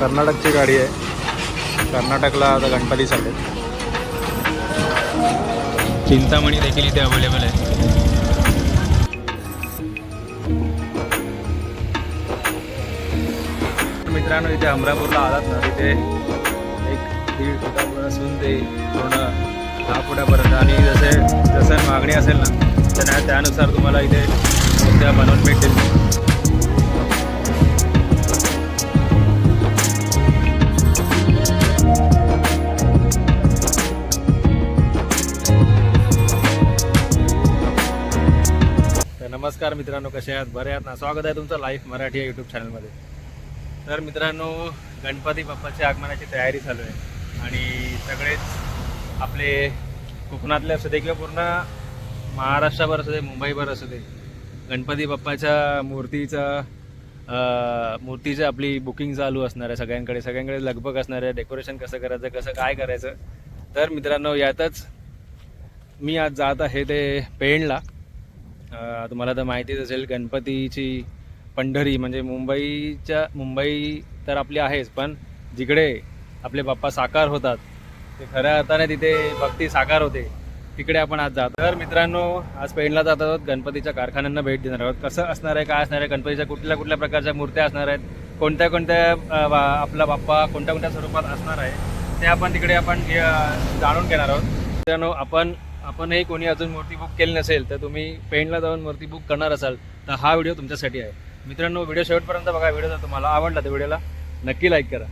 कर्नाटकची गाडी आहे. कर्नाटकला आता गणपती चालले चिंतामणी देखील इथे अवेलेबल आहे. मित्रांनो इथे अमरापूरला आलात ना तिथे एक दीड फुटापासून ते पूर्ण दहा फुटापर्यंत. आणि जसे जसं मागणी असेल ना तर त्यानुसार तुम्हाला इथे त्या बनवून भेटेल. नमस्कार मित्रांनो कसे आहात? बरे आहात ना? स्वागत आहे तुमचं लाईफ मराठी या यूट्यूब चॅनलमध्ये तर मित्रांनो गणपती बाप्पाच्या आगमनाची तयारी चालू आहे. आणि सगळेच आपले कोकणातले असू दे किंवा पूर्ण महाराष्ट्राभर असू दे मुंबईभर असू दे गणपती बाप्पाच्या मूर्तीचा मूर्तीचं मूर्तीची आपली बुकिंग चालू असणार आहे सगळ्यांकडे. सगळ्यांकडे लगबग असणार आहे. डेकोरेशन कसं करायचं कसं काय करायचं? तर मित्रांनो यातच मी आज जात आहे ते पेणला. तुम्हाला तर माहितीच असेल गणपतीची पंढरी म्हणजे मुंबईच्या मुंबई तर आपली आहेच पण जिकडे आपले बाप्पा साकार होतात ते खऱ्या अर्थाने तिथे भक्ती साकार होते तिकडे आपण आज जातो. तर मित्रांनो आज पेणला जात आहोत गणपतीच्या कारखान्यांना भेट देणार आहोत. कसं असणार आहे काय असणार आहे गणपतीच्या कुठल्या कुठल्या प्रकारच्या मूर्त्या असणार आहेत कोणत्या कोणत्या बा- आपला बाप्पा कोणत्या कोणत्या स्वरूपात असणार आहे ते आपण तिकडे आपण जाणून घेणार आहोत. मित्रांनो आपण आपणही कोणी अजून मूर्ती बुक केली नसेल तर तुम्ही पेंटला जाऊन मूर्ती बुक करणार असाल तर हा व्हिडिओ तुमच्यासाठी आहे. मित्रांनो व्हिडिओ शेवटपर्यंत बघा व्हिडिओ जर तुम्हाला आवडला तर व्हिडिओला नक्की लाईक करा.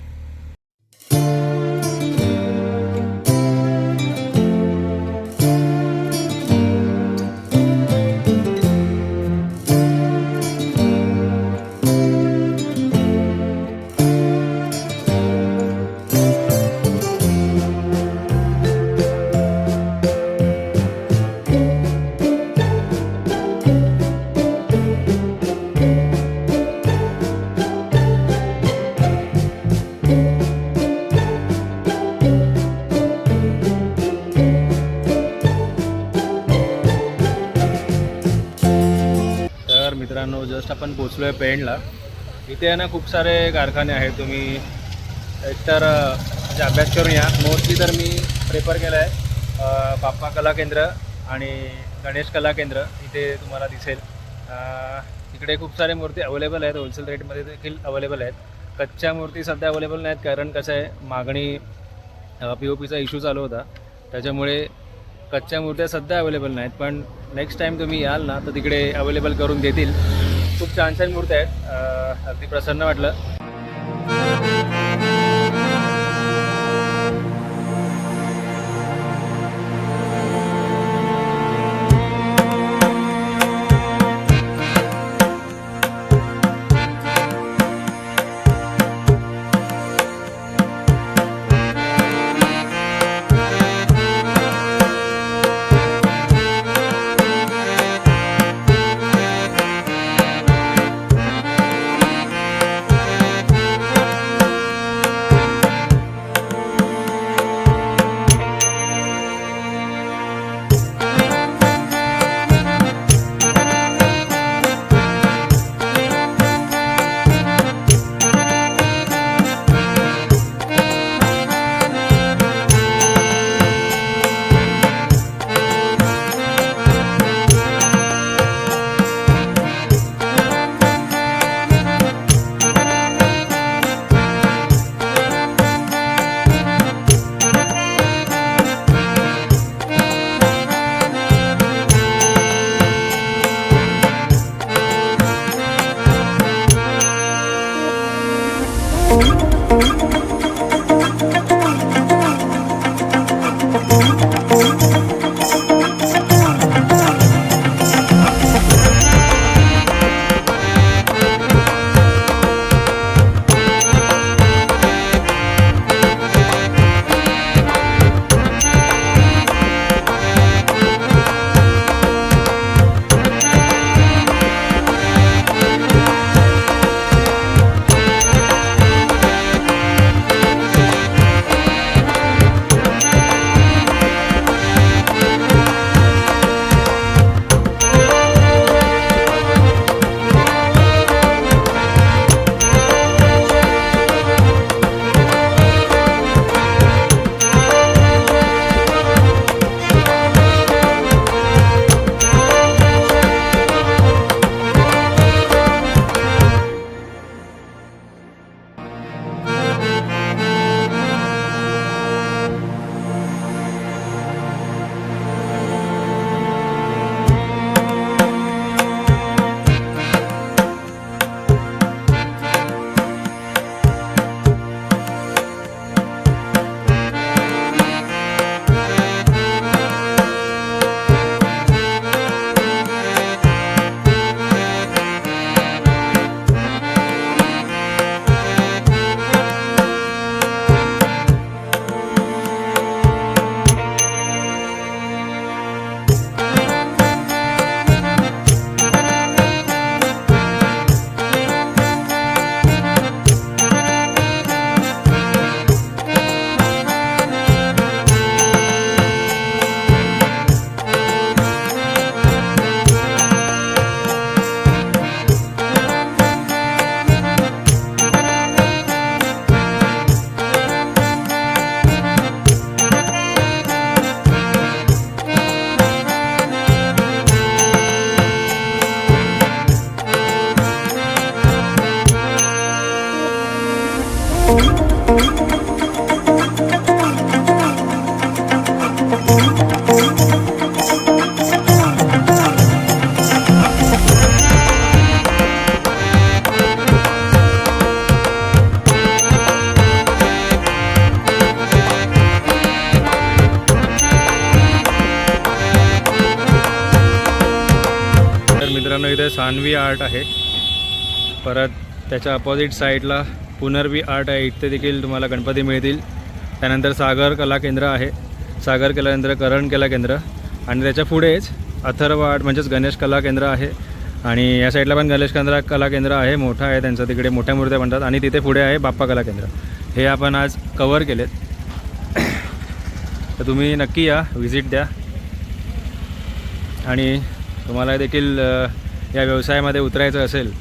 मित्रांनो जस्ट आपण पोचलो आहे पेणला. इथे आहे ना खूप सारे कारखाने आहेत. तुम्ही एकतर म्हणजे अभ्यास करून या. मोस्टली तर मी प्रेफर केलं आहे बाप्पा कला केंद्र आणि गणेश कला केंद्र. इथे तुम्हाला दिसेल. इकडे खूप सारे मूर्ती अवेलेबल आहेत. होलसेल रेटमध्ये देखील अवेलेबल आहेत. कच्च्या मूर्ती सध्या अवेलेबल नाहीत कारण कसं आहे मागणी पी ओ पीचा इश्यू चालू होता. त्याच्यामुळे कच्च्या मूर्त्या सध्या अवेलेबल नाहीत पण नेक्स्ट टाईम तुम्ही याल ना तर तिकडे अवेलेबल करून देतील. खूप छान छान मूर्त्या आहेत. अगदी प्रसन्न वाटलं. मानवी आर्ट आहे. परत त्याच्या अपोजिट साईडला पुनर्वी आर्ट आहे. इथे देखील तुम्हाला गणपती मिळतील. त्यानंतर सागर कला केंद्र आहे. सागर कला केंद्र करण कला केंद्र. आणि त्याच्या पुढेच अथर्व आर्ट म्हणजेच गणेश कला केंद्र आहे. आणि या साईडला पण गणेश केंद्र कला केंद्र आहे. मोठं आहे त्यांचं. तिकडे मोठ्या मूर्त्या बनतात. आणि तिथे पुढे आहे बाप्पा कला केंद्र. हे आपण आज कवर केलेत. तर तुम्ही नक्की या. व्हिजिट द्या. आणि तुम्हाला देखील या व्यवसायामध्ये उतरायचं असेल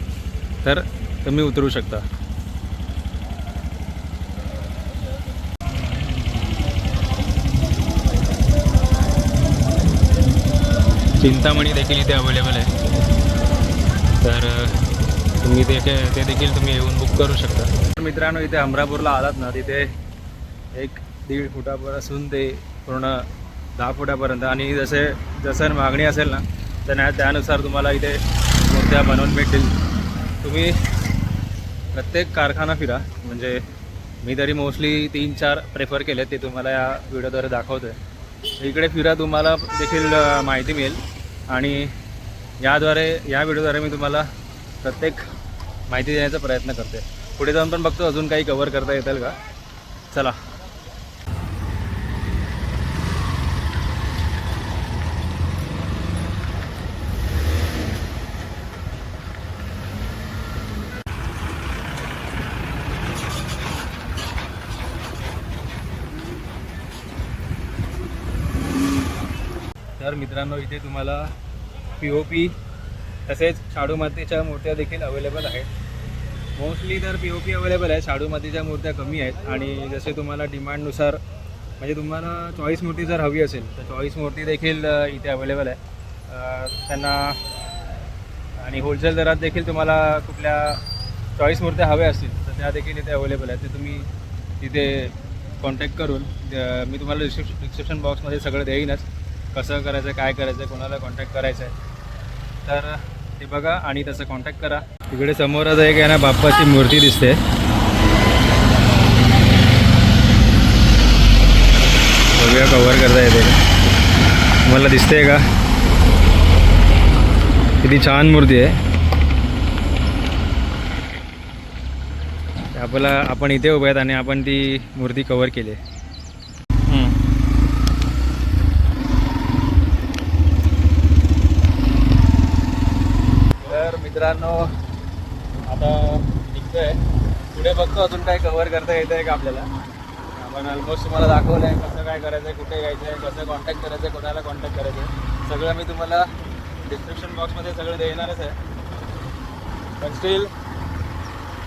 तर तुम्ही उतरू शकता. चिंतामणी देखील इथे अवेलेबल आहे. तर तुम्ही ते ते देखील तुम्ही येऊन बुक करू शकता. तर मित्रांनो इथे अमरापूरला आलात ना तिथे एक दीड फुटापासून ते पूर्ण दहा फुटापर्यंत. आणि जसे जसं मागणी असेल ना तर त्यानुसार तुम्हाला इथे मूर्त्या बनवून भेटतील. तुम्ही प्रत्येक कारखाना फिरा. म्हणजे मी तरी मोस्टली तीन चार प्रेफर केले ते तुम्हाला या व्हिडिओद्वारे दाखवतो आहे इकडे फिरा तुम्हाला देखील माहिती मिळेल. आणि याद्वारे या व्हिडिओद्वारे मी तुम्हाला प्रत्येक माहिती देण्याचा प्रयत्न करते पुढे जाऊन पण बघतो अजून काही कवर करता येतील का? चला. तर मित्रांनो इथे तुम्हाला पी ओ पी तसेच शाडू मातीच्या मूर्त्या देखील अवेलेबल आहेत. मोस्टली तर पी ओ पी अवेलेबल आहे शाडू मातीच्या मूर्त्या कमी आहेत. आणि जसे तुम्हाला डिमांडनुसार म्हणजे तुम्हाला चॉईस मूर्ती जर हवी असेल तर चॉईस मूर्ती देखील इथे अवेलेबल आहे. त्यांना आणि होलसेल दरात देखील तुम्हाला कुठल्या चॉईस मूर्त्या हव्या असतील तर त्या देखील इथे अवेलेबल आहेत. ते तुम्ही तिथे कॉन्टॅक्ट करून मी तुम्हाला डिस्क्रिप्शन डिस्क्रिप्शन बॉक्समध्ये सगळं देईनच. कसं करायचं काय करायचं कोणाला कॉन्टॅक्ट करायचं आहे तर ते बघा आणि तसं कॉन्टॅक्ट करा. तिकडे समोरच एक आहे ना बाप्पाची मूर्ती दिसते. बघूया कवर करता येते मला दिसते का? किती छान मूर्ती आहे. आपल्याला आपण इथे उभे आहेत आणि आपण ती मूर्ती कवर केली आहे हम्म. तर मित्रांनो आता निघतोय. पुढे बघतो अजून काय कव्हर करता येतं आहे का आपल्याला. आपण ऑलमोस्ट तुम्हाला दाखवलं आहे कसं काय करायचं आहे कुठे यायचं आहे कसं कॉन्टॅक्ट करायचं आहे कोणाला कॉन्टॅक्ट करायचं आहे सगळं मी तुम्हाला डिस्क्रिप्शन बॉक्समध्ये सगळं देणारच आहे. पण स्टील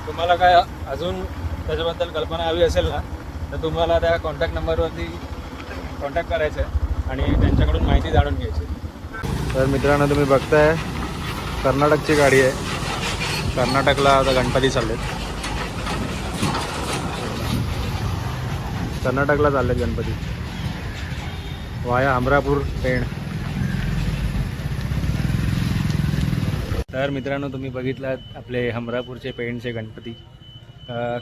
तुम्हाला काय अजून त्याच्याबद्दल कल्पना हवी असेल ना तर तुम्हाला त्या कॉन्टॅक्ट नंबरवरती कॉन्टॅक्ट करायचं आहे आणि त्यांच्याकडून माहिती जाणून घ्यायची. तर मित्रांनो तुम्ही बघताय कर्नाटकची गाडी आहे. कर्नाटकला आता गणपती चाललेत. कर्नाटकला चाललेत गणपती. वाया अमरापूर पेण. तर मित्रांनो तुम्ही बघितलात आपले हमरापूरचे पेणचे गणपती.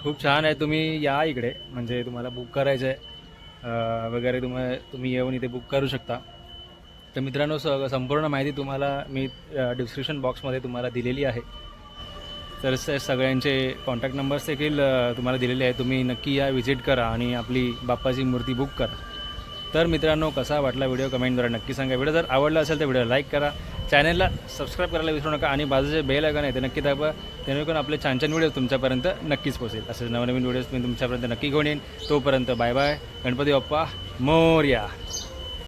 खूप छान आहे तुम्ही या इकडे. म्हणजे तुम्हाला बुक करायचं आहे वगैरे तुम्हाला तुम्ही येऊन इथे बुक करू शकता. तर मित्रांनो स संपूर्ण माहिती तुम्हाला मी डिस्क्रिप्शन बॉक्समध्ये तुम्हाला दिलेली आहे. तर सगळ्यांचे कॉन्टॅक्ट नंबर्स देखील तुम्हाला दिलेले आहे तुम्ही नक्की या व्हिजिट करा आणि आपली बाप्पाची मूर्ती बुक करा. तर मित्रांनो कसा वाटला व्हिडिओ कमेंटद्वारे नक्की सांगा. व्हिडिओ जर आवडला असेल तर व्हिडिओ लाईक करा. चॅनलला सबस्क्राईब करायला विसरू नका आणि बाजूचे बेल आयकॉन आहे ते नक्की दाबा. जेणेकरून आपले छान छान व्हिडिओ तुमच्यापर्यंत नक्कीच पोहोचेल. असे नवनवीन व्हिडिओज मी तुमच्यापर्यंत नक्की घेऊन येईन. तोपर्यंत बाय बाय गणपती बाप्पा मोर्या.